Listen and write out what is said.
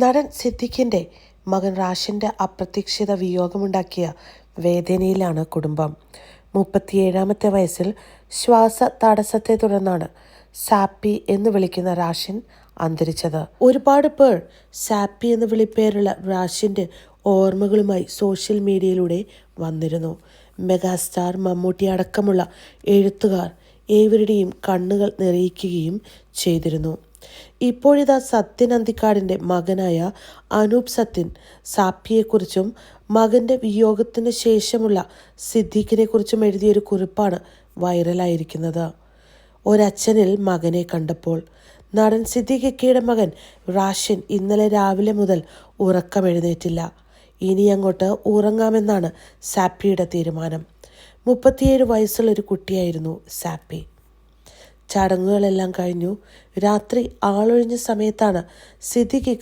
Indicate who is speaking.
Speaker 1: നടൻ സിദ്ദിഖിന്റെ മകൻ റാഷിന്റെ അപ്രതീക്ഷിത വിയോഗമുണ്ടാക്കിയ വേദനയിലാണ് കുടുംബം. മുപ്പത്തിയേഴാമത്തെ വയസ്സിൽ ശ്വാസ തടസ്സത്തെ തുടർന്നാണ് സാപ്പി എന്ന് വിളിക്കുന്ന റാഷിൻ അന്തരിച്ചത്. ഒരുപാട് പേർ സാപ്പി എന്ന് വിളിപ്പേരുള്ള റാഷിന്റെ ഓർമ്മകളുമായി സോഷ്യൽ മീഡിയയിലൂടെ വന്നിരുന്നു. മെഗാസ്റ്റാർ മമ്മൂട്ടി അടക്കമുള്ള എഴുത്തുകാർ ഏവരുടെയും കണ്ണുകൾ നിറയിക്കുകയും ചെയ്തിരുന്നു. ഇപ്പോഴിതാ സത്യൻ അന്തിക്കാടിന്റെ മകനായ അനൂപ് സത്യൻ സാപ്പിയെക്കുറിച്ചും മകന്റെ വിയോഗത്തിന് ശേഷമുള്ള സിദ്ദീഖിനെക്കുറിച്ചും എഴുതിയൊരു കുറിപ്പാണ് വൈറലായിരിക്കുന്നത്. ഒരച്ഛനിൽ മകനെ കണ്ടപ്പോൾ നടൻ സിദ്ദീഖക്കിയുടെ മകൻ റാഷിൻ ഇന്നലെ രാവിലെ മുതൽ ഉറക്കമെഴുന്നേറ്റില്ല. ഇനി അങ്ങോട്ട് ഉറങ്ങാമെന്നാണ് സാപ്പിയുടെ തീരുമാനം. മുപ്പത്തിയേഴ് വയസ്സുള്ള ഒരു കുട്ടിയായിരുന്നു സാപ്പി. ചടങ്ങുകളെല്ലാം കഴിഞ്ഞു. രാത്രി ആളൊഴിഞ്ഞ സമയത്താണ് സിദ്ദിഖിക്ക